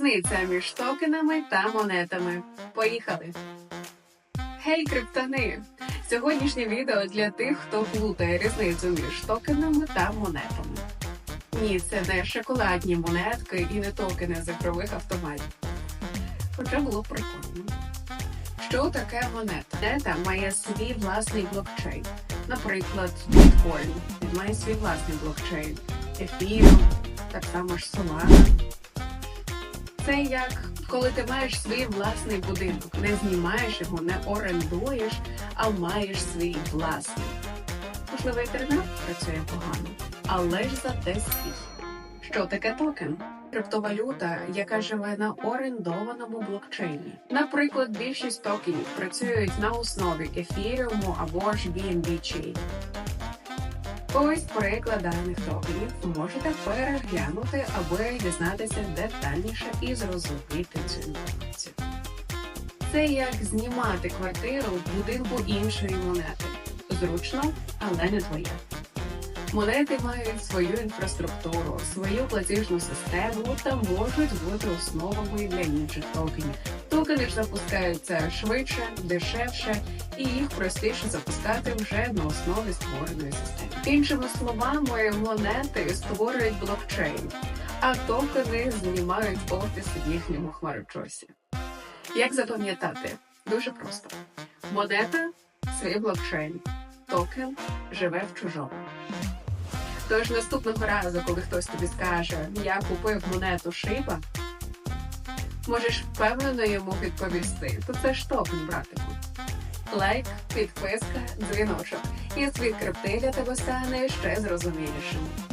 Різниця між токенами та монетами. Поїхали! Гей, криптони! Сьогоднішнє відео для тих, хто плутає різницю між токенами та монетами. Ні, це не шоколадні монетки і не токени з ігрових автоматів. Хоча було прикольно. Що таке монета? Монета має свій власний блокчейн. Наприклад, біткоін. Він має свій власний блокчейн. Ефіру, так само ж Solana. Це як коли ти маєш свій власний будинок, не знімаєш його, не орендуєш, а маєш свій власний. Можливо, інтернет працює погано, але ж зате свій. Що таке токен? Криптовалюта, яка живе на орендованому блокчейні. Наприклад, більшість токенів працюють на основі ефіріуму або ж BNB Chain. Ось приклад даних токенів можете переглянути, аби дізнатися детальніше і зрозуміти цю інформацію. Це як знімати квартиру в будинку іншої монети. Зручно, але не твоя. Монети мають свою інфраструктуру, свою платіжну систему та можуть бути основами для інших токенів. Токени ж запускаються швидше, дешевше і їх простіше запускати вже на основі створеної системи. Іншими словами, монети створюють блокчейн, а токени знімають офіс в їхньому хмарочосі. Як запам'ятати? Дуже просто: монета свій блокчейн, токен живе в чужому. Тож наступного разу, коли хтось тобі скаже, я купив монету Шиба, можеш впевнено йому відповісти, то це ж токен, братику. Лайк, підписка, дзвіночок. І світ крипти для тебе стане ще зрозумілішим.